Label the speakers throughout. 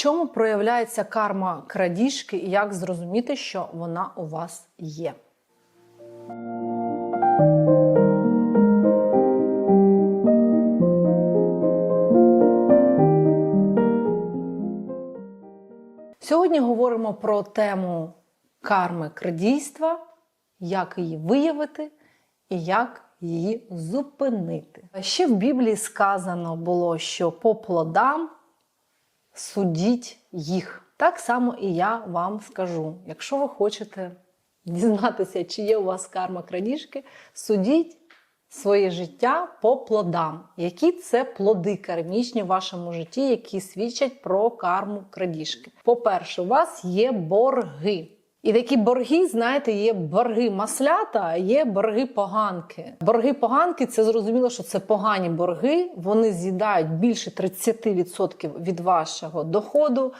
Speaker 1: чому проявляється карма крадіжки і як зрозуміти, що вона у вас є? Сьогодні говоримо про тему карми крадійства, як її виявити і як її зупинити. Ще в Біблії сказано було, що по плодам судіть їх. Так само і я вам скажу. Якщо ви хочете дізнатися, чи є у вас карма крадіжки, судіть своє життя по плодам. Які це плоди кармічні в вашому житті, які свідчать про карму крадіжки? По-перше, у вас є борги. І такі борги, знаєте, є борги маслята, є борги поганки. Борги поганки це зрозуміло, що це погані борги. Вони з'їдають більше 30% від вашого доходу.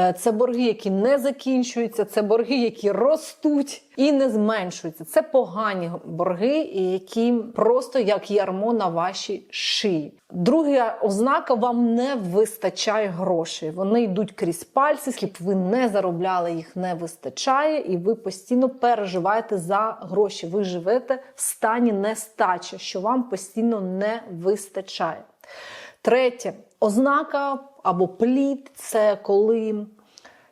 Speaker 1: Е, Це борги, які не закінчуються, це борги, які ростуть і не зменшуються. Це погані борги, які просто як ярмо на вашій шиї. Друга ознака вам не вистачає грошей. Вони йдуть крізь пальці, скільки б ви не заробляли, їх не вистачає, і ви постійно переживаєте за гроші. Ви живете в стані нестачі, що вам постійно не вистачає. Третє ознака або плід це коли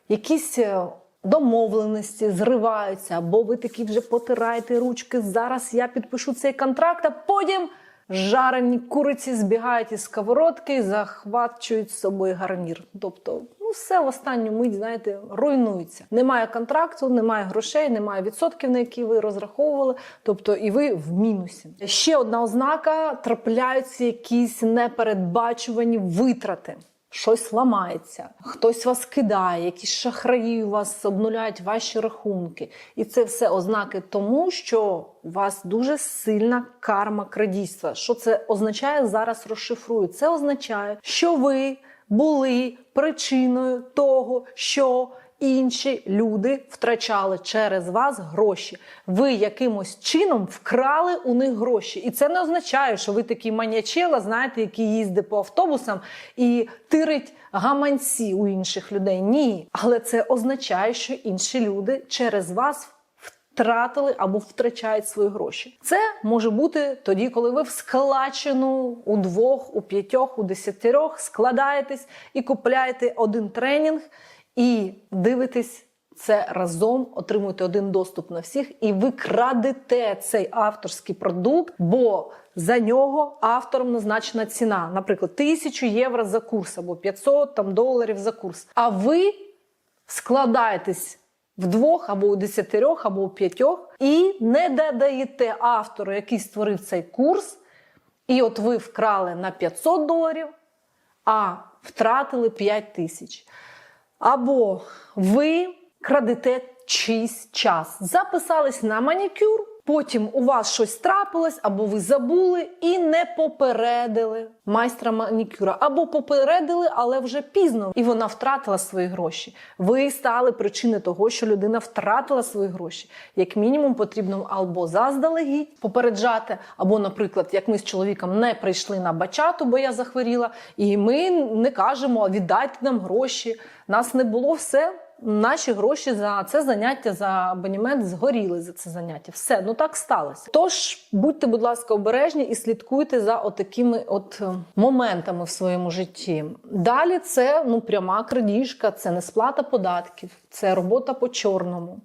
Speaker 1: якісь е, домовленості зриваються, або ви такі вже потираєте ручки. Зараз я підпишу цей контракт, а потім жарені куриці збігають із сковородки і захвачують з собою гарнір. Тобто, ну все в останню мить, знаєте, руйнується. Немає контракту, немає грошей, немає відсотків, на які ви розраховували. Тобто, і ви в мінусі. Ще одна ознака: трапляються якісь непередбачувані витрати. Щось ламається, хтось вас кидає, якісь шахраї у вас обнуляють ваші рахунки. І це все ознаки тому, що у вас дуже сильна карма крадійства. Що це означає? Зараз розшифрую. Це означає, що ви були причиною того, що інші люди втрачали через вас гроші. Ви якимось чином вкрали у них гроші. І це не означає, що ви такий манячела, знаєте, який їздить по автобусам і тирить гаманці у інших людей. Ні. Але це означає, що інші люди через вас втратили або втрачають свої гроші. Це може бути тоді, коли ви в складчину у двох, у п'ятьох, у десятирьох складаєтесь і купляєте один тренінг і дивитесь це разом, отримуєте один доступ на всіх, і ви крадете цей авторський продукт, бо за нього автором назначена ціна, наприклад, 1000 євро за курс або 500 там, доларів за курс. А ви складаєтесь вдвох або у десятирьох, або у п'ятьох, і не додаєте автору, який створив цей курс, і от ви вкрали на 500 доларів, а втратили 5 тисяч. Або ви крадете чийсь час. Записались на манікюр, потім у вас щось трапилось, або ви забули і не попередили майстра манікюра, або попередили, але вже пізно, і вона втратила свої гроші. Ви стали причиною того, що людина втратила свої гроші. Як мінімум, потрібно або заздалегідь попереджати, або, наприклад, як ми з чоловіком не прийшли на бачату, бо я захворіла, і ми не кажемо, віддайте нам гроші. Нас не було все. Наші гроші за це заняття за абонімент згоріли за це заняття. Все, ну так сталося. Тож будьте, будь ласка, обережні і слідкуйте за отакими от е, моментами в своєму житті. Далі це ну пряма крадіжка, це не сплата податків, це робота по чорному.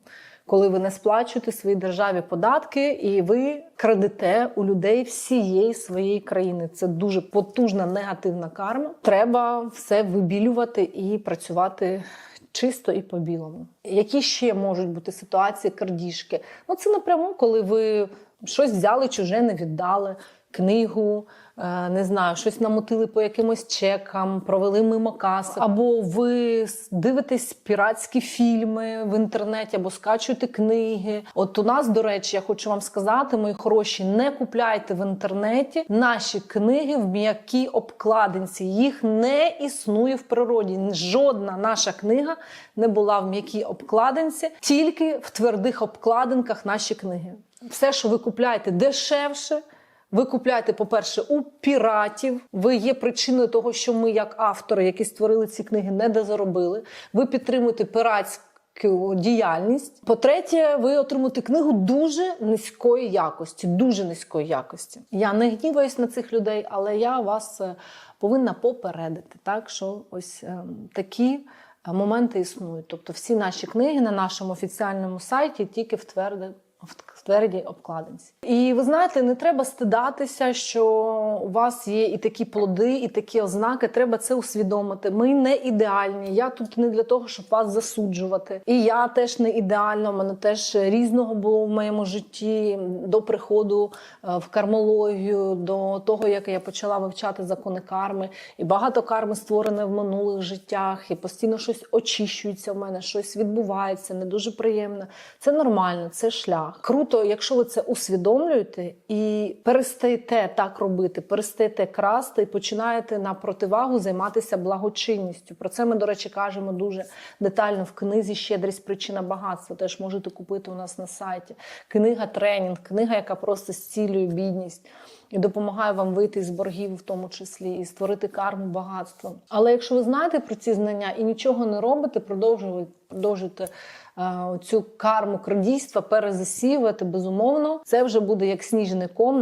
Speaker 1: Коли ви не сплачуєте своїй державі податки, і ви крадете у людей всієї своєї країни. Це дуже потужна негативна карма. Треба все вибілювати і працювати чисто і по-білому. Які ще можуть бути ситуації крадіжки? Ну це напряму, коли ви щось взяли, чуже не віддали, книгу, е, не знаю, щось намотили по якимось чекам, провели мимо каси, або ви дивитесь піратські фільми в інтернеті, або скачуєте книги. От у нас, до речі, я хочу вам сказати, мої хороші, не купляйте в інтернеті наші книги в м'якій обкладинці. Їх не існує в природі. Жодна наша книга не була в м'якій обкладинці, тільки в твердих обкладинках наші книги. Все, що ви купляєте дешевше Ви купляєте, по-перше, у піратів. Ви є причиною того, що ми, як автори, які створили ці книги, не дозаробили. Ви підтримуєте піратську діяльність. По-третє, ви отримуєте книгу дуже низької якості. Дуже низької якості. Я не гніваюсь на цих людей, але я вас е, повинна попередити. Так що ось е, такі. е, Моменти існують. Тобто всі наші книги на нашому офіціальному сайті тільки в тверде в твердій обкладинці. І ви знаєте, не треба стидатися, що у вас є і такі плоди, і такі ознаки. Треба це усвідомити. Ми не ідеальні. Я тут не для того, щоб вас засуджувати. І я теж не ідеальна. У мене теж різного було в моєму житті до приходу е, в кармологію, до того, як я почала вивчати закони карми. І багато карми створене в минулих життях, і постійно щось очищується в мене, щось відбувається, не дуже приємно. Це нормально, це шлях. Круто, якщо ви це усвідомлюєте і перестаєте так робити, перестаєте красти і починаєте на противагу займатися благочинністю. Про це ми, до речі, кажемо дуже детально в книзі Щедрість причина багатства. Теж можете купити у нас на сайті. Книга тренінг, книга, яка просто зцілює бідність. І допомагає вам вийти з боргів, в тому числі, і створити карму багатства. Але якщо ви знаєте про ці знання і нічого не робите, продовжуєте, продовжуєте е, цю карму крадійства перезасівати, безумовно, це вже буде як сніжний ком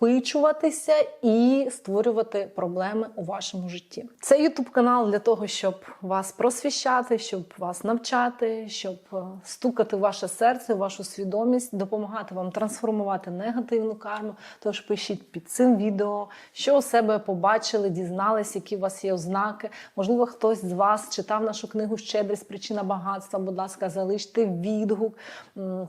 Speaker 1: накопичуватися і створювати проблеми у вашому житті. Це ютуб канал для того, щоб вас просвіщати, щоб вас навчати, щоб е, стукати в ваше серце, в вашу свідомість, допомагати вам трансформувати негативну карму. Тож пишіть під цим відео, що у себе побачили, дізнались, які у вас є ознаки. Можливо, хтось з вас читав нашу книгу Щедрість причина багатства. Будь ласка, залиште відгук,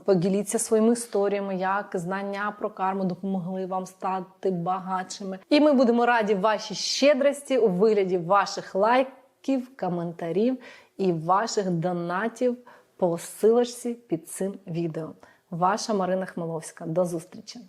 Speaker 1: поділіться своїми історіями, як знання про карму допомогли вам стати багатшими. І ми будемо раді вашій щедрості у вигляді ваших лайків, коментарів і ваших донатів по ссилочці під цим відео. Ваша Марина Хмеловська. До зустрічі!